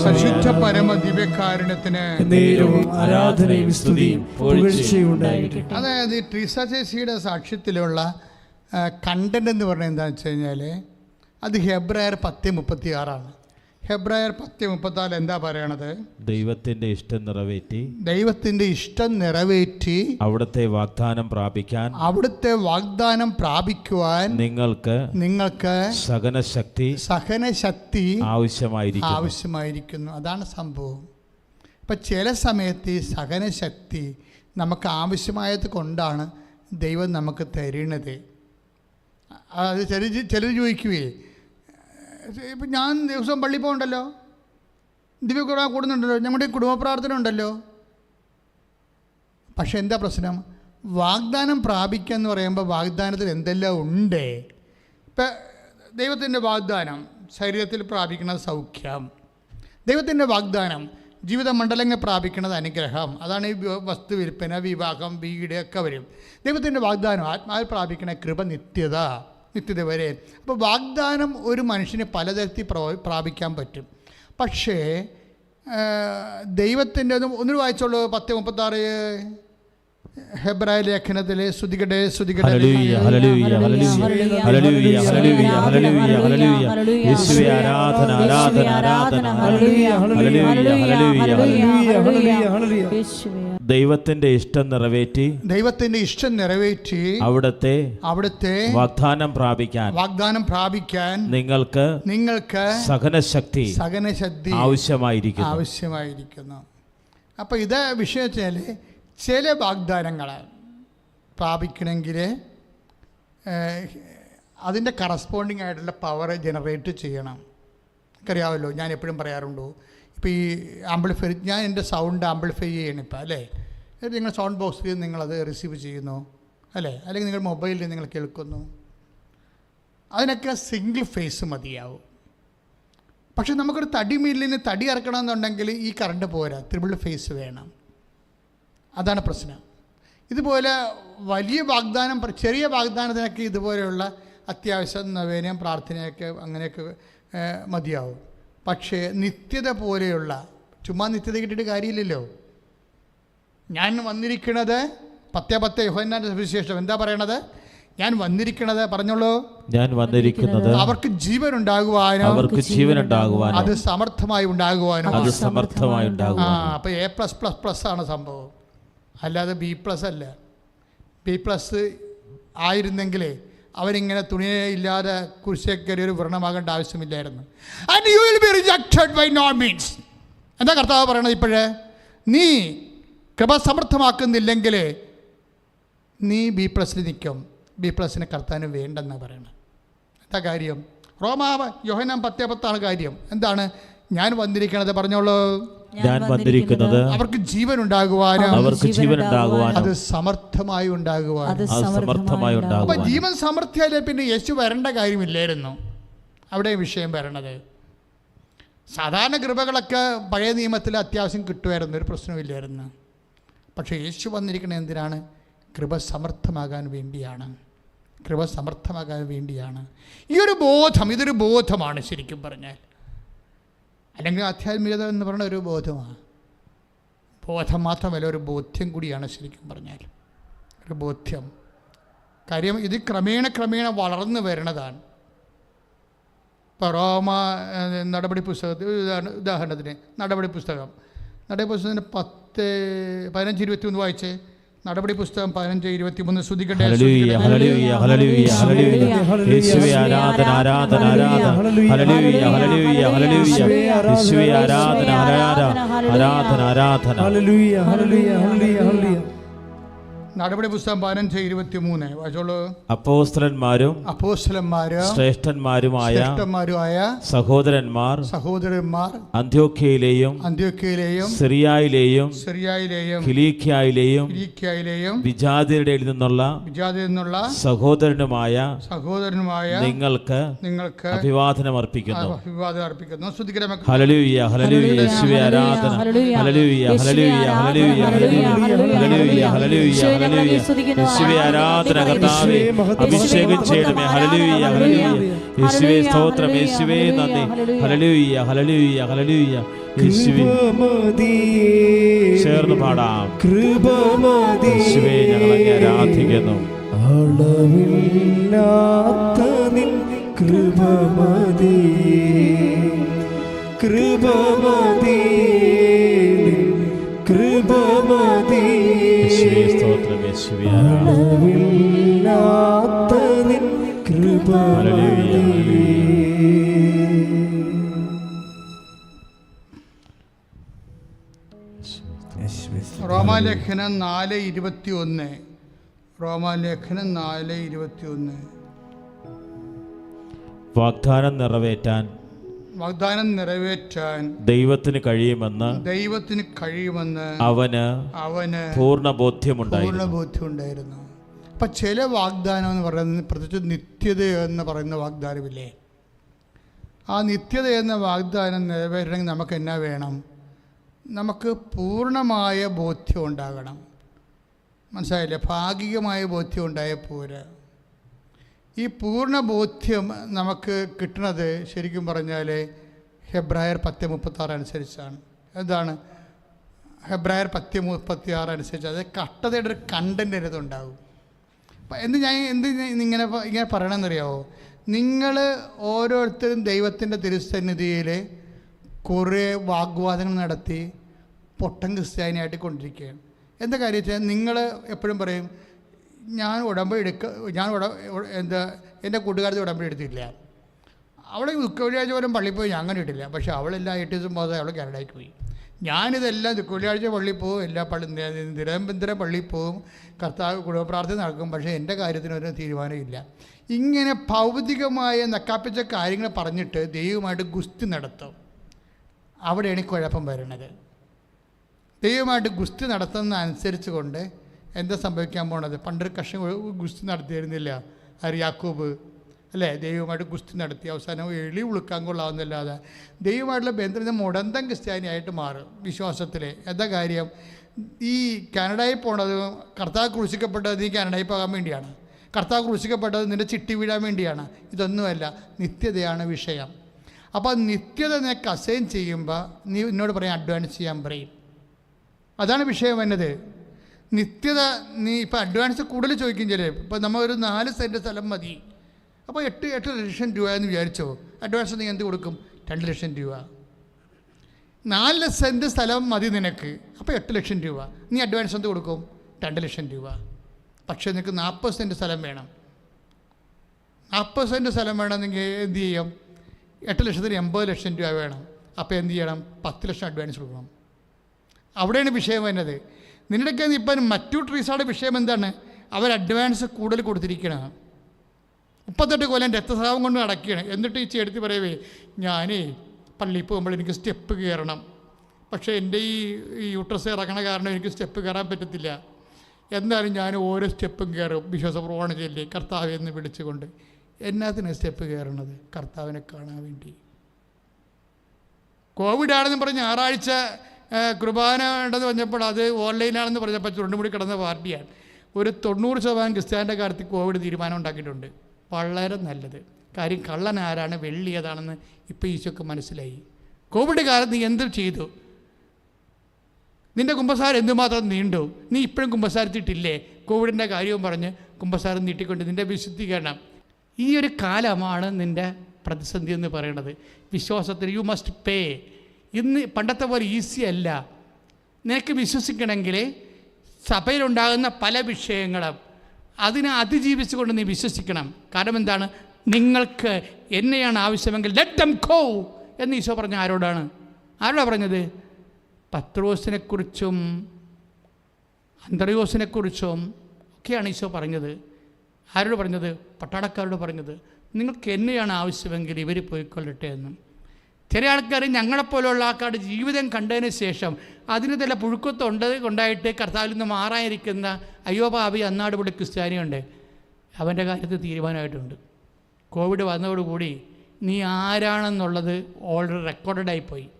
പരിശുദ്ധ പരമ ദിവ്യകാരുണ്യത്തിന് ആരാധനയും സ്തുതിയും അതായത് ഈ ട്രീസ ചേച്ചിയുടെ സാക്ഷ്യത്തിലുള്ള കണ്ടന്റ് എന്ന് പറഞ്ഞാൽ എന്താണെന്ന് വെച്ച് കഴിഞ്ഞാൽ അത് ഹെബ്രായർ പത്ത് മുപ്പത്തി ആറാണ് ഹെബ്രായർ പത്ത് മുപ്പത്താറ് എന്താ പറയണത്? ദൈവത്തിന്റെ ഇഷ്ടം നിറവേറ്റി. ദൈവത്തിന്റെ ഇഷ്ടം നിറവേറ്റി അവിടുത്തെ വാഗ്ദാനം പ്രാപിക്കാൻ അവിടുത്തെ വാഗ്ദാനം പ്രാപിക്കുവാൻ നിങ്ങൾക്ക് നിങ്ങൾക്ക് സഹനശക്തി സഹനശക്തി ആവശ്യമായിരിക്കും ആവശ്യമായിരിക്കുന്നു. അതാണ് സംഭവം. ഇപ്പം ചില സമയത്ത് ഈ സഹനശക്തി നമുക്ക് ആവശ്യമായത് കൊണ്ടാണ് ദൈവം നമുക്ക് തരുന്നത്. അത് ചില ചിലർ ചോദിക്കുകയേ ഇപ്പം ഞാൻ ദിവസവും പള്ളി പോകണ്ടല്ലോ? ദിവ്യകുറ കൂടുന്നുണ്ടല്ലോ ഞങ്ങളുടെ കുടുംബ പ്രാർത്ഥന ഉണ്ടല്ലോ? പക്ഷെ എന്താ പ്രശ്നം? വാഗ്ദാനം പ്രാപിക്കുക എന്ന് പറയുമ്പോൾ വാഗ്ദാനത്തിൽ എന്തെല്ലാം ഉണ്ട്? ഇപ്പം ദൈവത്തിന്റെ വാഗ്ദാനം ശരീരത്തിൽ പ്രാപിക്കുന്ന സൗഖ്യം. ദൈവത്തിന്റെ വാഗ്ദാനം ജീവിത മണ്ഡലങ്ങൾ പ്രാപിക്കുന്നത് അനുഗ്രഹം. അതാണ് ഈ വസ്തു വിൽപ്പന വിവാഹം വീട് ഒക്കെ വരും. ദൈവത്തിന്റെ വാഗ്ദാനം ആത്മാവിൽ പ്രാപിക്കുന്ന കൃപ നിത്യത. നിത്യത വരെ. അപ്പോൾ വാഗ്ദാനം ഒരു മനുഷ്യന് പലതരത്തിൽ പ്രോ- പ്രാപിക്കാൻ പറ്റും. പക്ഷേ ദൈവത്തിന്റെ ഒന്നും വായിച്ചോളൂ പത്ത് മുപ്പത്താറ്. ഹെബ്രായ ലേഖനത്തിലെ യേശുവേ ആരാധന ആരാധന ആരാധന ദൈവത്തിന്റെ ഇഷ്ടം നിറവേറ്റി ദൈവത്തിന്റെ ഇഷ്ടം നിറവേറ്റി അവിടുത്തെ അവിടുത്തെ വാഗ്ദാനം പ്രാപിക്കാൻ വാഗ്ദാനം പ്രാപിക്കാൻ നിങ്ങൾക്ക് നിങ്ങൾക്ക് സഹനശക്തി സഹനശക്തി ആവശ്യമായിരിക്കുന്നു ആവശ്യമായിരിക്കുന്നു അപ്പൊ ഇത് വിഷയം വെച്ചാൽ ചില വാഗ്ദാനങ്ങൾ പ്രാപിക്കണമെങ്കിൽ അതിന്റെ കറസ്പോണ്ടിങ് ആയിട്ടുള്ള പവർ ജനറേറ്റ് ചെയ്യണം. എനിക്കറിയാമല്ലോ ഞാൻ എപ്പോഴും പറയാറുണ്ടോ. ഇപ്പോൾ ഈ ആംപ്ലിഫൈ ഞാൻ എന്റെ സൗണ്ട് ആംപ്ലിഫൈ ചെയ്യണം ഇപ്പോൾ അല്ലേ? നിങ്ങൾ സൗണ്ട് ബോക്സിൽ നിങ്ങളത് റിസീവ് ചെയ്യുന്നു അല്ലേ? അല്ലെങ്കിൽ നിങ്ങൾ മൊബൈലിൽ നിങ്ങൾ കേൾക്കുന്നു. അതിനൊക്കെ സിംഗിൾ ഫേസ് മതിയാവും. പക്ഷെ നമുക്കൊരു തടി മില്ലിന് തടി ഇറക്കണമെന്നുണ്ടെങ്കിൽ ഈ കറണ്ട് പോരാ ത്രിപിൾ ഫേസ് വേണം. അതാണ് പ്രശ്നം. ഇതുപോലെ വലിയ വാഗ്ദാനം ചെറിയ വാഗ്ദാനത്തിനൊക്കെ ഇതുപോലെയുള്ള അത്യാവശ്യം നവേനയും പ്രാർത്ഥനയൊക്കെ അങ്ങനെയൊക്കെ മതിയാവും. പക്ഷേ നിത്യത പോലെയുള്ള ചുമ്മാ നിത്യത കിട്ടിയിട്ട് കാര്യമില്ലല്ലോ. ഞാൻ വന്നിരിക്കുന്നത് പത്തേ പത്ത് യോഹന്നാന്റെ സുവിശേഷം. എന്താ പറയണത്? ഞാൻ വന്നിരിക്കുന്നത് പറഞ്ഞോളൂ. ഞാൻ വന്നിരിക്കുന്നത് അവർക്ക് ജീവൻ ഉണ്ടാകുവാനോ അവർക്ക് ജീവൻ ഉണ്ടാകുവാനോ അത് സമർത്ഥമായി ഉണ്ടാകുവാനോ? അത് സമർത്ഥമായി ആ അപ്പൊ അപ്പോൾ എ പ്ലസ് പ്ലസ് പ്ലസ് ആണ് സംഭവം. അല്ലാതെ ബി പ്ലസ് അല്ല. ബി പ്ലസ് ആയിരുന്നെങ്കിലേ അവരിങ്ങനെ തുണിയെ ഇല്ലാതെ കുരിശേക്കറി ഒരു വ്രണമാകേണ്ട ആവശ്യമില്ലായിരുന്നു. And you will be rejected by no means എന്താ കർത്താവ് പറയണത് ഇപ്പോഴേ? നീ കൃപ സമർത്ഥമാക്കുന്നില്ലെങ്കിൽ നീ ബി പ്ലസ്സിൽ നിൽക്കും. ബി പ്ലസ്സിന് കർത്താവിന് വേണ്ടെന്നാണ് പറയണത്. എന്താ കാര്യം? റോമാ യോഹനാം പത്തേ പത്താണ് കാര്യം. എന്താണ്? ഞാൻ വന്നിരിക്കണത് പറഞ്ഞോളൂ. ഞാൻ വന്നിരിക്കുന്നത് അവർക്ക് ജീവൻ ഉണ്ടാകുവാനും അവർക്ക് ജീവനുണ്ടാകുവാനും അത് സമർത്ഥമായി ഉണ്ടാകുവാനും അത് സമർത്ഥമായി അപ്പൊ ഉണ്ടാകുവാനും. ജീവൻ സമർത്ഥിയാലേ പിന്നെ യേശു വരേണ്ട കാര്യമില്ലായിരുന്നു. അവിടെ വിഷയം വരണത്. സാധാരണ കൃപകളൊക്കെ പഴയ നിയമത്തിൽ അത്യാവശ്യം കിട്ടുമായിരുന്നു ഒരു പ്രശ്നമില്ലായിരുന്നു പക്ഷേ യേശു വന്നിരിക്കുന്നത് എന്തിനാണ്? കൃപ സമർത്ഥമാകാൻ വേണ്ടിയാണ്. കൃപ സമർത്ഥമാകാൻ വേണ്ടിയാണ്. ഈ ഒരു ബോധം ഇതൊരു ബോധമാണ് ശരിക്കും പറഞ്ഞാൽ. അല്ലെങ്കിൽ ആധ്യാത്മികത എന്ന് പറഞ്ഞ ഒരു ബോധമാണ്. ബോധം മാത്രമല്ല ഒരു ബോധ്യം കൂടിയാണ് ശരിക്കും പറഞ്ഞാൽ. ഒരു ബോധ്യം. കാര്യം ഇത് ക്രമേണ ക്രമേണ വളർന്നു വരുന്നതാണ് ഇപ്പോൾ റോമ നടപടി പുസ്തകത്തിൽ ഉദാഹരണത്തിന് നടപടി പുസ്തകം. നടപടി പുസ്തകത്തിന് പത്ത് പതിനഞ്ച് ഇരുപത്തി ഒന്ന് വായിച്ച്? നടപടി പുസ്തകം പതിനഞ്ച് ഇരുപത്തി മൂന്ന് ശ്രുതിക്കട്ടെ ഹല്ലേലൂയ ഹല്ലേലൂയ ഹല്ലേലൂയ ഹല്ലേലൂയ യേശുവേ ആരാധന ആരാധന ആരാധന ആരാധന ആരാധന ആരാധന നടപടി പുസ്തകം പതിനഞ്ച് ഇരുപത്തി മൂന്ന് വായിച്ചോളൂ. അപ്പോസ്തലന്മാരും അപ്പോസ്തലന്മാര് ശ്രേഷ്ഠന്മാരുമായ ശ്രേഷ്ഠന്മാരുമായ സഹോദരന്മാർ സഹോദരന്മാർ അന്ത്യോഖ്യയിലെയും അന്ത്യോക്കയിലെയും സിറിയയിലെയും സിറിയയിലെയും കിലീക്കിയായിലെയും ഇരിക്കയിലെയും വിജാതിയുടെ നിന്നുള്ള വിജാതിയിൽ നിന്നുള്ള സഹോദരനുമായ സഹോദരനുമായ നിങ്ങൾക്ക് നിങ്ങൾക്ക് അഭിവാദനം അർപ്പിക്കുന്നു അഭിവാദനം അർപ്പിക്കുന്നു ഹല്ലേലൂയ ഹല്ലേലൂയ യേശുവേ ആരാധന. ഹല്ലേലൂയ ഹല്ലേലൂയ ഹല്ലേലൂയ ഹല്ലേലൂയ ഹല്ലേലൂയ ഹല്ലേലൂയ യേശുവേ ആരാധന കർത്താവേ അഭിഷേകം ചെയ്യണമേ. യേശുവേ സ്തോത്രം. യേശുവേ നന്ദി. ചേർന്ന് പാടാം. യേശുവേ ഞങ്ങൾ ആരാധിക്കുന്നു. അളവില്ലാത്ത കൃപമതി കൃപമതിയേ. റോമാലേഖനം നാല് ഇരുപത്തി ഒന്ന് റോമാലേഖനം നാല് ഇരുപത്തി ഒന്ന് വാഗ്ദാനം നിറവേറ്റാൻ വാഗ്ദാനം നിറവേറ്റാൻ ദൈവത്തിന് കഴിയുമെന്ന് ദൈവത്തിന് കഴിയുമെന്ന് അവന് അവന് പൂർണ ബോധ്യമുണ്ടായിരുന്നു. പൂർണ ബോധ്യമുണ്ടായിരുന്നു. അപ്പം ചില വാഗ്ദാനം എന്ന് പറയുന്നത് പ്രത്യേകിച്ച് നിത്യത എന്ന് പറയുന്ന വാഗ്ദാനമില്ലേ? ആ നിത്യത എന്ന വാഗ്ദാനം നിറവേറ്റണമെങ്കിൽ നമുക്ക് എന്നാ വേണം? നമുക്ക് പൂർണമായ ബോധ്യം ഉണ്ടാകണം. മനസ്സിലായില്ലേ? ഭാഗികമായ ബോധ്യം ഉണ്ടായാൽ പോരാ. ഈ പൂർണ ബോധ്യം നമുക്ക് കിട്ടുന്നത് ശരിക്കും പറഞ്ഞാൽ ഹെബ്രായർ പത്ത് മുപ്പത്താറ് അനുസരിച്ചാണ്. എന്താണ്? ഹെബ്രായർ പത്ത് മുപ്പത്തി ആറ് അനുസരിച്ച് അത് കട്ടതയുടെ ഒരു കണ്ടന്റ് അതിനകത്തുണ്ടാകും അപ്പം എന്ത് ഞാൻ എന്ത് ഇങ്ങനെ ഇങ്ങനെ പറയണമെന്നറിയാമോ നിങ്ങൾ ഓരോരുത്തരും ദൈവത്തിന്റെ തിരുസന്നിധിയിൽ കുറേ വാഗ്വാദങ്ങൾ നടത്തി പൊട്ടൻ ക്രിസ്ത്യാനിയായിട്ട് കൊണ്ടിരിക്കുകയാണ്. എന്താ കാര്യം വെച്ചാൽ നിങ്ങൾ എപ്പോഴും പറയും ഞാൻ ഉടമ്പടി എടുക്ക ഞാൻ ഉട എന്താ എന്റെ കൂട്ടുകാരത്തെ ഉടമ്പടി എടുത്തില്ല അവളെ ദുഃഖവെള്ളിയാഴ്ച പോലും പള്ളിയിൽ പോയി ഞാൻ അങ്ങനെ ഇട്ടില്ല. പക്ഷേ അവളെല്ലാം എട്ട് ദിവസം പോകാതെ അവൾ കാനഡയ്ക്ക് പോയി. ഞാനിതെല്ലാം ദുഃഖവെള്ളിയാഴ്ച പള്ളിയിൽ പോകും എല്ലാ പള്ളി നിരന്തര പള്ളിയിൽ പോകും കർത്താവ് കുടുംബപ്രാർത്ഥന നടക്കും പക്ഷേ എന്റെ കാര്യത്തിനൊരു തീരുമാനമില്ല ഇങ്ങനെ ഭൗതികമായ നക്കാപ്പിച്ച കാര്യങ്ങൾ പറഞ്ഞിട്ട് ദൈവമായിട്ട് ഗുസ്തി നടത്തും. അവിടെയാണ് ഈ കുഴപ്പം വരുന്നത്. ദൈവമായിട്ട് ഗുസ്തി നടത്തുന്ന അനുസരിച്ച് കൊണ്ട് എന്താ സംഭവിക്കാൻ പോണത്? പണ്ടൊരു കഷ്ണം ഗുസ്തി നടത്തിയിരുന്നില്ല. ആര് യാക്കൂബ് അല്ലേ? ദൈവമായിട്ട് ഗുസ്തി നടത്തി. അവസാനം എളി ഉളുക്കാൻ കൊള്ളാവുന്നില്ലാതെ. ദൈവമായിട്ടുള്ള ബന്ധം മുടന്തം ക്രിസ്ത്യാനിയായിട്ട് മാറും വിശ്വാസത്തിൽ എന്താ കാര്യം? ഈ കാനഡയിൽ പോണത് കർത്താവ് ക്രൂശിക്കപ്പെട്ടത് നീ കാനഡയിൽ പോകാൻ വേണ്ടിയാണ്. കർത്താവ് ക്രൂശിക്കപ്പെട്ടത് നിന്റെ ചിട്ടി വീഴാൻ വേണ്ടിയാണ്. ഇതൊന്നുമല്ല നിത്യതയാണ് വിഷയം. അപ്പോൾ നിത്യത നിനക്ക് അസൈൻ ചെയ്യുമ്പോൾ നീ എന്നോട് പറയാം അഡ്വാൻസ് ചെയ്യാൻ പറയും. അതാണ് വിഷയം വന്നത് നിത്യത നീ ഇപ്പോൾ അഡ്വാൻസ് കൂടുതൽ ചോദിക്കും ചില ഇപ്പോൾ നമ്മൾ ഒരു നാല് സെന്റ് സ്ഥലം മതി. അപ്പോൾ എട്ട് എട്ട് ലക്ഷം രൂപ എന്ന് വിചാരിച്ചോ? അഡ്വാൻസ് നീ എന്ത് കൊടുക്കും? രണ്ട് ലക്ഷം രൂപ. നാല് സെന്റ് സ്ഥലം മതി നിനക്ക്. അപ്പോൾ എട്ട് ലക്ഷം രൂപ. നീ അഡ്വാൻസ് എന്ത് കൊടുക്കും? രണ്ട് ലക്ഷം രൂപ. പക്ഷേ നിനക്ക് നാൽപ്പത് സെന്റ് സ്ഥലം വേണം. നാൽപ്പത് സെന്റ് സ്ഥലം വേണമെന്നെങ്കിൽ എന്ത് ചെയ്യും? എട്ട് ലക്ഷത്തിന് എൺപത് ലക്ഷം രൂപ വേണം. അപ്പോൾ എന്ത് ചെയ്യണം? പത്ത് ലക്ഷം അഡ്വാൻസ് കൊടുക്കണം. അവിടെയാണ് വിഷയം വരുന്നത്. നിങ്ങളുടെയൊക്കെ ഇപ്പം മറ്റു ട്രീസാടെ വിഷയം എന്താണ്? അവർ അഡ്വാൻസ് കൂടുതൽ കൊടുത്തിരിക്കണം മുപ്പത്തെട്ട് കൊല്ലം രക്തസ്രാവം കൊണ്ട് നടക്കുകയാണ്. എന്നിട്ട് ഈ ചേട്ടത്തി പറയവേ ഞാനേ പള്ളിയിൽ പോകുമ്പോൾ എനിക്ക് സ്റ്റെപ്പ് കയറണം. പക്ഷേ എന്റെ ഈ യൂട്രസ് ഇറങ്ങണ കാരണം എനിക്ക് സ്റ്റെപ്പ് കയറാൻ പറ്റത്തില്ല. എന്നാലും ഞാൻ ഓരോ സ്റ്റെപ്പും കയറും. വിശ്വാസപ്രവണ ചൊല്ലി കർത്താവ് എന്ന് വിളിച്ചുകൊണ്ട്. എന്നാത്തിനാണ് സ്റ്റെപ്പ് കയറണത്? കർത്താവിനെ കാണാൻ വേണ്ടി. കോവിഡ് ആണെന്ന് പറഞ്ഞ് ഞായറാഴ്ച കുർബാന ഉണ്ടെന്ന് പറഞ്ഞപ്പോൾ അത് ഓൺലൈനാണെന്ന് പറഞ്ഞപ്പോൾ ചുരുണ്ടുമുടി കിടന്ന പാർട്ടിയാണ്. ഒരു തൊണ്ണൂറ് ശതമാനം ക്രിസ്ത്യാന്റെ കാര്യത്തിൽ കോവിഡ് തീരുമാനം ഉണ്ടാക്കിയിട്ടുണ്ട്. വളരെ നല്ലത്. കാര്യം കള്ളൻ ആരാണ് വെള്ളി ഏതാണെന്ന് ഇപ്പോൾ ഈശോക്ക് മനസ്സിലായി. കോവിഡ് കാലത്ത് നീ എന്ത് ചെയ്തു? നിന്റെ കുമ്പസാരം എന്തുമാത്രം നീണ്ടു? നീ ഇപ്പോഴും കുമ്പസാരത്തിട്ടില്ലേ കോവിഡിന്റെ കാര്യവും പറഞ്ഞ് കുമ്പസാരം നീട്ടിക്കൊണ്ട് നിന്റെ വിശുദ്ധീകരണം ഈ ഒരു കാലമാണ് നിന്റെ പ്രതിസന്ധി എന്ന് പറയുന്നത് വിശ്വാസത്തിന് യു മസ്റ്റ് പേ ഇന്ന് പണ്ടത്തെ പോലെ ഈസി അല്ല. നിനക്ക് വിശ്വസിക്കണമെങ്കിൽ സഭയിലുണ്ടാകുന്ന പല വിഷയങ്ങളും അതിനെ അതിജീവിച്ചുകൊണ്ട് നീ വിശ്വസിക്കണം. കാരണം എന്താണ്? നിങ്ങൾക്ക് എന്നെയാണ് ആവശ്യമെങ്കിൽ ലെറ്റ് ദം ഗോ എന്ന് ഈശോ പറഞ്ഞ ആരോടാണ്? ആരോടാണ് പറഞ്ഞത്? പത്രോസിനെക്കുറിച്ചും അന്തറിയോസിനെക്കുറിച്ചും ഒക്കെയാണ് ഈശോ പറഞ്ഞത്. ആരോട് പറഞ്ഞത്? പട്ടാളക്കാരോട് പറഞ്ഞത് നിങ്ങൾക്ക് എന്നെയാണ് ആവശ്യമെങ്കിൽ ഇവർ പോയിക്കൊള്ളട്ടെ എന്നും. ചില ആൾക്കാർ ഞങ്ങളെപ്പോലുള്ള ആൾക്കാരുടെ ജീവിതം കണ്ടതിന് ശേഷം അതിന് ചില പുഴുക്കത്തുണ്ട് ഉണ്ടായിട്ട് കർത്താവിൽ നിന്ന് മാറാനിരിക്കുന്ന അയ്യോ പാപി അന്നാട് ഇവിടെ ക്രിസ്ത്യാനിയുണ്ട്. അവന്റെ കാര്യത്തിൽ തീരുമാനമായിട്ടുണ്ട്. കോവിഡ് വന്നതോടുകൂടി നീ ആരാണെന്നുള്ളത് ഓൾറെഡി റെക്കോർഡഡായിപ്പോയി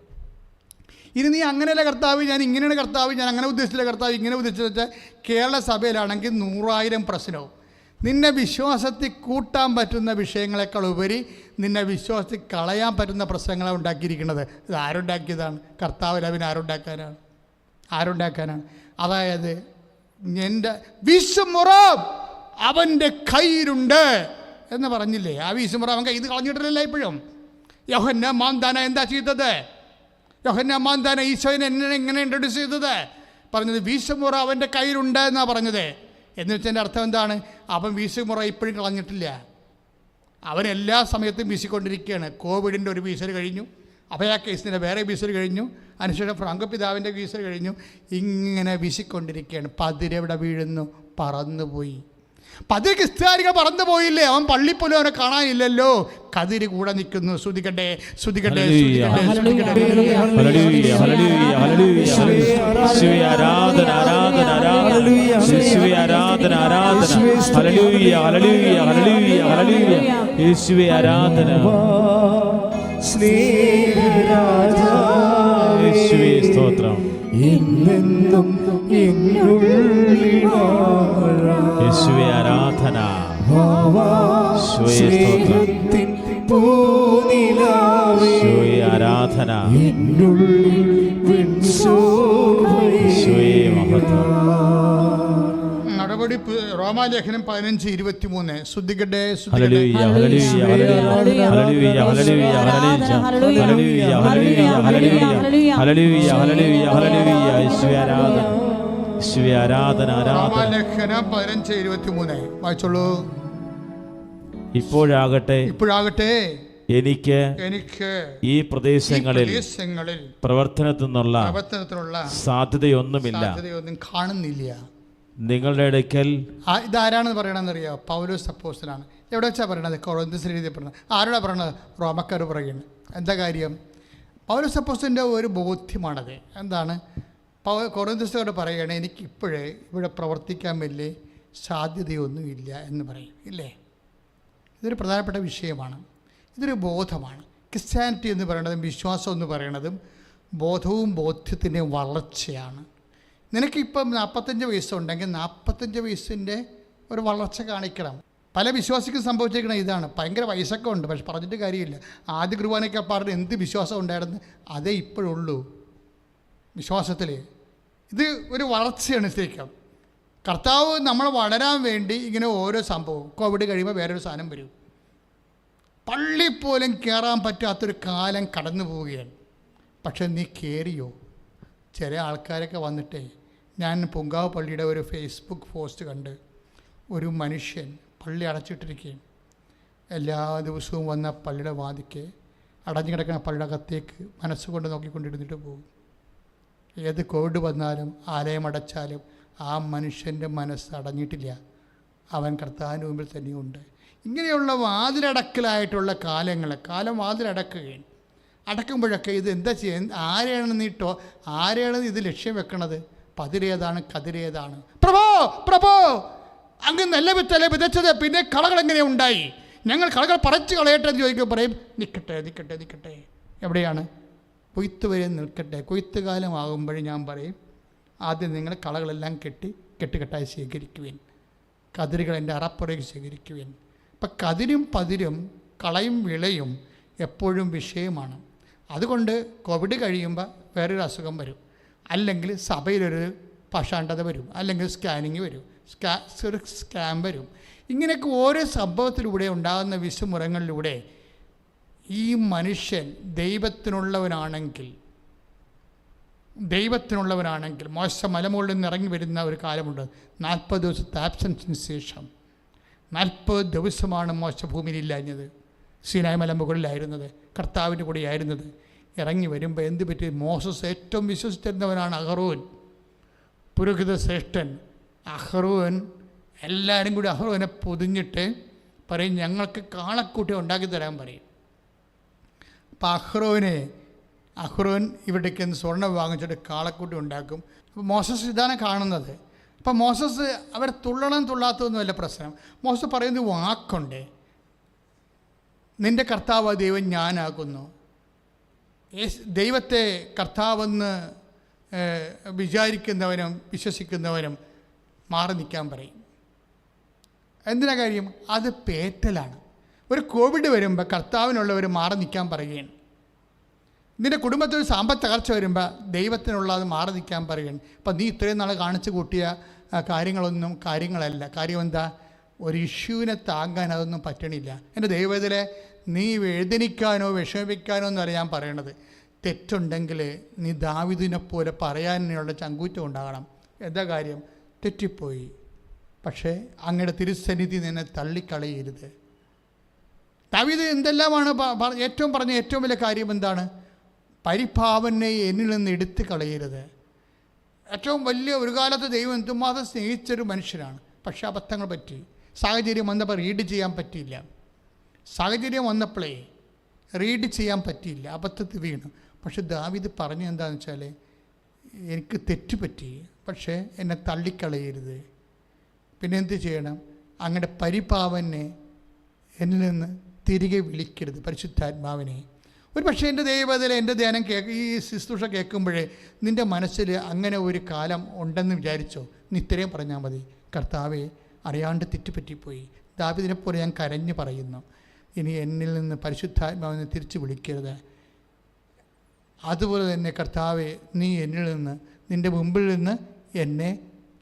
ഇനി നീ അങ്ങനെയല്ല കർത്താവ് ഞാൻ ഇങ്ങനെയാണ് കർത്താവ് ഞാൻ അങ്ങനെ ഉദ്ദേശിച്ചില്ല കർത്താവ് ഇങ്ങനെ ഉദ്ദേശിച്ചത് വെച്ചാൽ കേരള സഭയിലാണെങ്കിൽ നൂറായിരം പ്രശ്നവും. നിന്നെ വിശ്വാസത്തിൽ കൂട്ടാൻ പറ്റുന്ന വിഷയങ്ങളെക്കാൾ ഉപരി നിന്നെ വിശ്വാസത്തിൽ കളയാൻ പറ്റുന്ന പ്രശ്നങ്ങളാണ് ഉണ്ടാക്കിയിരിക്കുന്നത്. ഇത് ആരുണ്ടാക്കിയതാണ്? കർത്താവ് ലവിന് ആരുണ്ടാക്കാനാണ്? ആരുണ്ടാക്കാനാണ്? അതായത് എന്റെ വിശ്വമുറം അവന്റെ കയ്യിലുണ്ട് എന്ന് പറഞ്ഞില്ലേ? ആ വിശ്വമുറം അവൻ കയ്യിൽ കളഞ്ഞിട്ടില്ലല്ലോ ഇപ്പോഴും. യോഹന്ന മാന്താന എന്താ ചെയ്തത്? യോഹന്ന മാന്താന ഈശോയിനെ എന്നെ എങ്ങനെ ഇൻട്രൊഡ്യൂസ് ചെയ്തത്? പറഞ്ഞത് വീശുമുറ അവന്റെ കയ്യിലുണ്ട് എന്നാണ് പറഞ്ഞത്. എന്ന് വെച്ചതിന്റെ അർത്ഥം എന്താണ്? അവൻ വീശുമുറ ഇപ്പോഴും കളഞ്ഞിട്ടില്ല. അവൻ എല്ലാ സമയത്തും വീശിക്കൊണ്ടിരിക്കുകയാണ്. കോവിഡിന്റെ ഒരു വീശൽ കഴിഞ്ഞു. അഭയ കേസിന്റെ വേറെ വീശൽ കഴിഞ്ഞു. അതിനുശേഷം ഫ്രാങ്കോ പിതാവിന്റെ വീശൽ കഴിഞ്ഞു. ഇങ്ങനെ വീശിക്കൊണ്ടിരിക്കുകയാണ്. പതിരെവിടെ വീഴുന്നു? പറന്നുപോയി. അപ്പം അത് ക്രിസ്തുകാരികൾ പറന്നു പോയില്ലേ? അവൻ പള്ളി പോലും അവനെ കാണാനില്ലല്ലോ. കതിര് കൂടെ നിൽക്കുന്നു. ശ്രുതിക്കട്ടെ ശ്രുതിക്കട്ടെ സ്നേഹ സ്തോത്രം. ഇന്നെന്നും യേശുവെ ആരാധന. ആരാധന. മഹത്വം. മറുപടി റോമാലേഖനം പതിനഞ്ച് ഇരുപത്തി മൂന്ന് ശ്രദ്ധിക്കട്ടെ വായിച്ചോളൂ ഇപ്പോഴാകട്ടെ ഇപ്പോഴാകട്ടെ എനിക്ക് എനിക്ക് ഈ പ്രദേശങ്ങളിൽ പ്രവർത്തനത്തിനുള്ള നിന്നുള്ള സാധ്യതയൊന്നുമില്ല കാണുന്നില്ല നിങ്ങളുടെ ഇടയ്ക്കൽ ഇതാരാണെന്ന് പറയണമെന്ന് പറയണമെന്നറിയോ? പൗലോസ് അപ്പോസ്റ്റലാണ് എവിടെ വെച്ചാണ് പറയണത്? കൊറോന്തസിൽ രീതി പറഞ്ഞത് ആരോടാ പറയണത്? റോമക്കാർ പറയുന്നത് എന്താ കാര്യം? പൗലോസ് അപ്പോസ്റ്റന്റെ ഒരു ബോധ്യമാണത്. എന്താണ്? പൗ കൊറോന്തസോട് പറയുകയാണ് എനിക്കിപ്പോഴേ ഇവിടെ പ്രവർത്തിക്കാൻ വലിയ സാധ്യതയൊന്നുമില്ല എന്ന് പറയും. ഇല്ലേ? ഇതൊരു പ്രധാനപ്പെട്ട വിഷയമാണ്. ഇതൊരു ബോധമാണ്. ക്രിസ്ത്യാനിറ്റി എന്ന് പറയുന്നതും വിശ്വാസം എന്ന് പറയുന്നതും ബോധവും ബോധ്യത്തിന്റെയും വളർച്ചയാണ്. നിനക്കിപ്പം നാൽപ്പത്തഞ്ച് വയസ്സുണ്ടെങ്കിൽ നാൽപ്പത്തഞ്ച് വയസ്സിന്റെ ഒരു വളർച്ച കാണിക്കണം. പല വിശ്വാസിക്കും സംഭവിച്ചേക്കണം ഇതാണ്. ഭയങ്കര വയസ്സൊക്കെ ഉണ്ട് പക്ഷെ പറഞ്ഞിട്ട് കാര്യമില്ല. ആദ്യ കുർബാനയ്ക്ക് അപ്പാറിന് എന്ത് വിശ്വാസം ഉണ്ടായിരുന്നു? അതേ ഇപ്പോഴുള്ളൂ. വിശ്വാസത്തിൽ ഇത് ഒരു വളർച്ചയാണ് ശരിക്കും. കർത്താവ് നമ്മൾ വളരാൻ വേണ്ടി ഇങ്ങനെ ഓരോ സംഭവം. കോവിഡ് കഴിയുമ്പോൾ വേറൊരു സാധനം വരും. പള്ളി പോലും കയറാൻ പറ്റാത്തൊരു കാലം കടന്നു പോവുകയാണ് പക്ഷെ നീ കയറിയോ ചില ആൾക്കാരൊക്കെ വന്നിട്ടേ ഞാൻ പൊങ്കാവ് പള്ളിയുടെ ഒരു ഫേസ്ബുക്ക് പോസ്റ്റ് കണ്ട് ഒരു മനുഷ്യൻ പള്ളി അടച്ചിട്ടിരിക്കുകയും എല്ലാ ദിവസവും വന്ന പള്ളിയുടെ വാതിക്ക് അടഞ്ഞു കിടക്കുന്ന പള്ളിയുടെ അകത്തേക്ക് മനസ്സുകൊണ്ട് നോക്കിക്കൊണ്ടിരുന്നിട്ട് പോകും. ഏത് കോവിഡ് വന്നാലും ആലയം അടച്ചാലും ആ മനുഷ്യന്റെ മനസ്സ് അടഞ്ഞിട്ടില്ല. അവൻ കർത്താവിന്റെ മുമ്പിൽ തന്നെയുണ്ട് ഇങ്ങനെയുള്ള വാതിലടക്കലായിട്ടുള്ള കാലങ്ങൾ കാലം വാതിലടക്കുകയും അടക്കുമ്പോഴൊക്കെ ഇത് എന്താ ചെയ്യുക ആരെയാണ് നീട്ടോ ആരെയാണ് ഇത് ലക്ഷ്യം വെക്കണത്? പതിരേതാണ് കതിരേതാണ് പ്രഭോ പ്രഭോ! അങ്ങ് നല്ല വിത്തല്ലേ വിതച്ചത്? പിന്നെ കളകൾ എങ്ങനെ ഉണ്ടായി? ഞങ്ങൾ കളകൾ പറിച്ചു കളയട്ടെ എന്ന് ചോദിക്കുമ്പോൾ പറയും നിൽക്കട്ടെ നിൽക്കട്ടെ നിൽക്കട്ടെ എവിടെയാണ്? കൊയ്ത്ത് വരെ നിൽക്കട്ടെ. കൊയ്ത്ത് ആകുമ്പോൾ ഞാൻ പറയും ആദ്യം നിങ്ങൾ കളകളെല്ലാം കെട്ടി കെട്ടുകെട്ടായി ശേഖരിക്കുവിൻ. കതിരുകൾ എന്റെ അറപ്പുറയ്ക്ക് ശേഖരിക്കുവിൻ. അപ്പം കതിരും പതിരും കളയും വിളയും എപ്പോഴും വിഷയമാണ്. അതുകൊണ്ട് കോവിഡ് കഴിയുമ്പോൾ വേറൊരു അസുഖം വരും. അല്ലെങ്കിൽ സഭയിലൊരു പഷാണ്ടത വരും അല്ലെങ്കിൽ സ്കാനിങ് വരും സ്കാ സ്കാം വരും. ഇങ്ങനെയൊക്കെ ഓരോ സംഭവത്തിലൂടെ ഉണ്ടാകുന്ന വിശുമുറങ്ങളിലൂടെ ഈ മനുഷ്യൻ ദൈവത്തിനുള്ളവനാണെങ്കിൽ ദൈവത്തിനുള്ളവനാണെങ്കിൽ മോശ മലമുകളിൽ നിന്ന് ഇറങ്ങി വരുന്ന ഒരു കാലമുണ്ട്. നാൽപ്പത് ദിവസത്തെ ആബ്സൻസിന് ശേഷം. നാൽപ്പത് ദിവസമാണ് മോശ ഭൂമിയിൽ ഇല്ലാഞ്ഞത്. സീനായ മലമുകളിലായിരുന്നത് കർത്താവിന്റെ കൂടെയായിരുന്നത്. ഇറങ്ങി വരുമ്പോൾ എന്ത് പറ്റി? മോസസ് ഏറ്റവും വിശ്വസിച്ചിരുന്നവനാണ് അഹറൂൻ. പുരോഹിത ശ്രേഷ്ഠൻ. അഹ്റൂൻ എല്ലാവരും കൂടി അഹ്റൂനെ പൊതിഞ്ഞിട്ട് പറയും ഞങ്ങൾക്ക് കാളക്കൂട്ടി ഉണ്ടാക്കി തരാൻ പറയും. അപ്പം അഹ്റൂവിനെ അഹ്റൂൻ ഇവിടേക്ക് സ്വർണം വാങ്ങിച്ചിട്ട് കാളക്കൂട്ടി ഉണ്ടാക്കും. അപ്പോൾ മോസസ് ഇതാണ് കാണുന്നത്. അപ്പോൾ മോസസ് അവർ തുള്ളണം തുള്ളാത്തതൊന്നുമല്ല പ്രശ്നം. മോസസ് പറയുന്നത് വാക്കുണ്ട്. നിന്റെ കർത്താവ് ദൈവം ഞാനാകുന്നു. ദൈവത്തെ കർത്താവെന്ന് വിചാരിക്കുന്നവനും വിശ്വസിക്കുന്നവനും മാറി നിൽക്കാൻ പറയും. എന്തിനാ കാര്യം? അത് പേറ്റലാണ്. ഒരു കോവിഡ് വരുമ്പോൾ കർത്താവിനുള്ളവർ മാറി നിൽക്കാൻ പറയുകയാണ്. നിന്റെ കുടുംബത്തിൽ ഒരു സാമ്പത്ത് തകർച്ച വരുമ്പോൾ ദൈവത്തിനുള്ളത് മാറി നിൽക്കാൻ പറയുകയാണ്. അപ്പം നീ ഇത്രയും നാൾ കാണിച്ചു കൂട്ടിയ കാര്യങ്ങളൊന്നും കാര്യങ്ങളല്ല. കാര്യം എന്താ? ഒരു ഇഷ്യൂവിനെ താങ്ങാൻ അതൊന്നും പറ്റണില്ല. എന്റെ ദൈവത്തിലെ നീ വേദനിക്കാനോ വിഷമിപ്പിക്കാനോ എന്നല്ല ഞാൻ പറയണത്. തെറ്റുണ്ടെങ്കിൽ നീ ദാവിദിനെ പോലെ പറയാനുള്ള ചങ്കൂറ്റം ഉണ്ടാകണം. എന്താ കാര്യം? തെറ്റിപ്പോയി. പക്ഷേ അങ്ങയുടെ തിരുസന്നിധി നിന്നെ തള്ളിക്കളയരുത്. ദാവിദ് എന്തെല്ലാമാണ് ഏറ്റവും പറഞ്ഞ ഏറ്റവും വലിയ കാര്യം എന്താണ്? പരിഭാവനെ എന്നിൽ നിന്ന് എടുത്തു കളയരുത്. ഏറ്റവും വലിയ ഒരു കാലത്ത് ദൈവം എന്തുമാത്രം സ്നേഹിച്ചൊരു മനുഷ്യനാണ്. പക്ഷേ അബദ്ധങ്ങൾ പറ്റി. സാഹചര്യം വന്നപ്പോൾ റീഡ് ചെയ്യാൻ പറ്റിയില്ല. സാഹചര്യം വന്നപ്പോഴേ റീഡ് ചെയ്യാൻ പറ്റിയില്ല. അബദ്ധത്തിൽ വീണു. പക്ഷെ ദാവിദ് പറഞ്ഞു എന്താണെന്ന് വെച്ചാൽ എനിക്ക് തെറ്റ് പറ്റി പക്ഷേ എന്നെ തള്ളിക്കളയരുത്. പിന്നെ എന്ത് ചെയ്യണം? അങ്ങനെ പരിപാവനെ എന്നിൽ നിന്ന് തിരികെ വിളിക്കരുത് പരിശുദ്ധാത്മാവിനെ. ഒരു പക്ഷേ എന്റെ ദൈവത്തിൽ എന്റെ ധ്യാനം കേൾക്ക ഈ ശുശ്രൂഷ കേൾക്കുമ്പോഴേ നിന്റെ മനസ്സിൽ അങ്ങനെ ഒരു കാലം ഉണ്ടെന്ന് വിചാരിച്ചോ? നീ ഇത്രയും പറഞ്ഞാൽ മതി. കർത്താവെ അറിയാണ്ട് തെറ്റുപറ്റിപ്പോയി. ദാവിദിനെപ്പോലെ ഞാൻ കരഞ്ഞു പറയുന്നു. ഇനി എന്നിൽ നിന്ന് പരിശുദ്ധാത്മാവിനെ തിരിച്ചു വിളിക്കരുത്. അതുപോലെ തന്നെ കർത്താവെ നീ എന്നിൽ നിന്ന് നിന്റെ മുമ്പിൽ നിന്ന് എന്നെ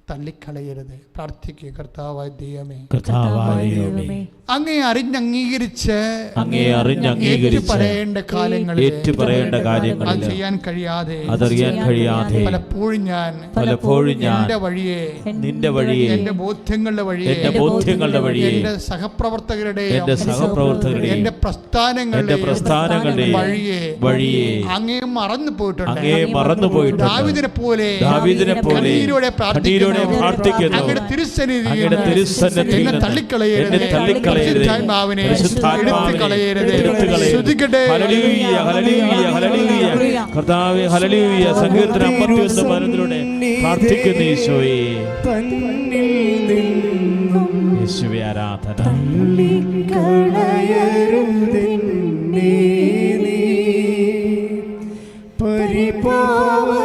തള്ളിക്കളയരുത്. പ്രാർത്ഥിക്കുക കർത്താവായ ദൈവമേ. അങ്ങേ ദൈവമേ, അങ്ങേ അറിഞ്ഞംഗീകരിച്ച് അങ്ങേ അറിഞ്ഞ് അംഗീകരിച്ച് ഏറ്റുപറയേണ്ട കാലങ്ങളിൽ ഏറ്റുപറയേണ്ട അത് കാര്യങ്ങളിൽ ചെയ്യാൻ കഴിയാതെ അതറിയാൻ കഴിയാതെ പലപ്പോഴും ഞാൻ പലപ്പോഴും ഞാൻ എന്റെ വഴിയെ നിന്റെ വഴിയെ എന്റെ ബോധ്യങ്ങളുടെ വഴിയെ എന്റെ ബോധ്യങ്ങളുടെ വഴിയെ എന്റെ സഹപ്രവർത്തകരുടെ എന്റെ സഹപ്രവർത്തകരുടെ എന്റെ പ്രസ്ഥാനങ്ങളുടെ പ്രസ്ഥാനങ്ങളുടെയും വഴിയെ വഴിയെ അങ്ങേ മറന്നു പോയിട്ടുണ്ട്. അങ്ങേ മറന്നു പോയിട്ടുണ്ട്. ദാവിദിനെ പോലെ ദാവീദിനെ പോലെ കണ്ണീരോടെ കണ്ണീരോടെ പ്രാർത്ഥിക്കുന്നു. അങ്ങയുടെ തിരുസന്നിധിയിൽ അങ്ങയുടെ തിരുസന്നിധിയിൽ എന്നെ നിന്ന് തള്ളിക്കളയരുത്. എന്നെ തള്ളിക്കളയരുത്. പരിശുദ്ധാത്മാവിനെ പരിശുദ്ധാത്മാവിനെ എടുത്തു കളയരുത് എടുത്തു കളയരുത്. ശ്രുതിക്കട്ടെ ഹല്ലേലൂയ, ഹല്ലേലൂയ, ഹല്ലേലൂയ. കർത്താവേ ഹല്ലേലൂയ. സംഗീതത്തിന് അമ്പത്തിയൊന്ന് പതിനൊന്നിലൂടെ പ്രാർത്ഥിക്കുന്നു ഈശോയെ. തന്നിൽ നിന്നും യേശുവെ ആരാധന. പരിപാവ